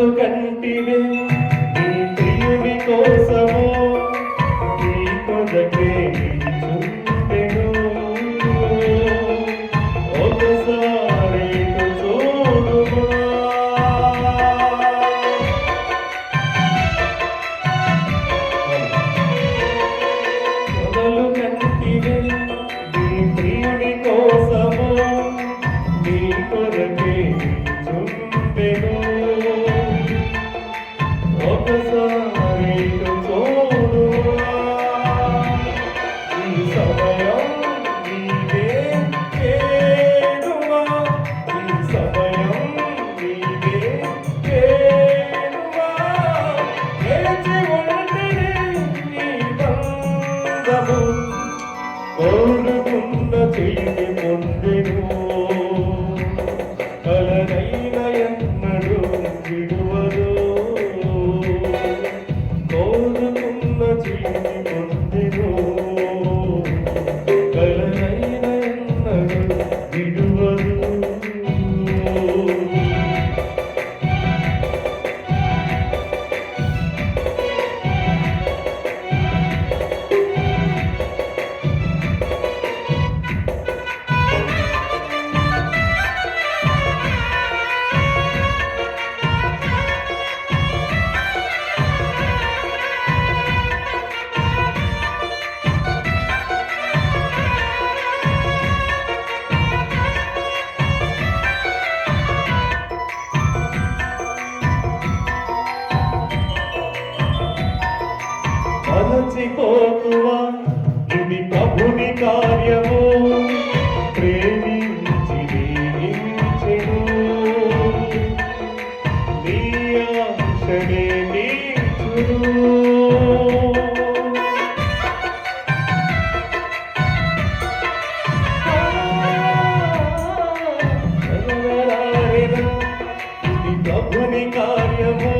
కన్నులు కంటివే ప్రియుని కోసము నీ కొదకే ప్రియుని కోసము నీ కొరకే చూపెను వెలిగి పొందెను కలనైన ఎన్నడు విడువదు కోరుకున్న అలసిపోకువా ఇది ప్రభుని కార్యము ప్రేమించి దీవించెను నీ అంశనే నీచుడు ప్రభుని కార్యము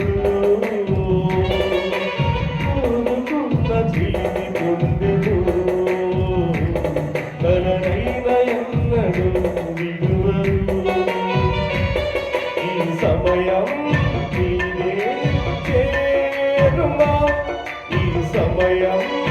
Yeah.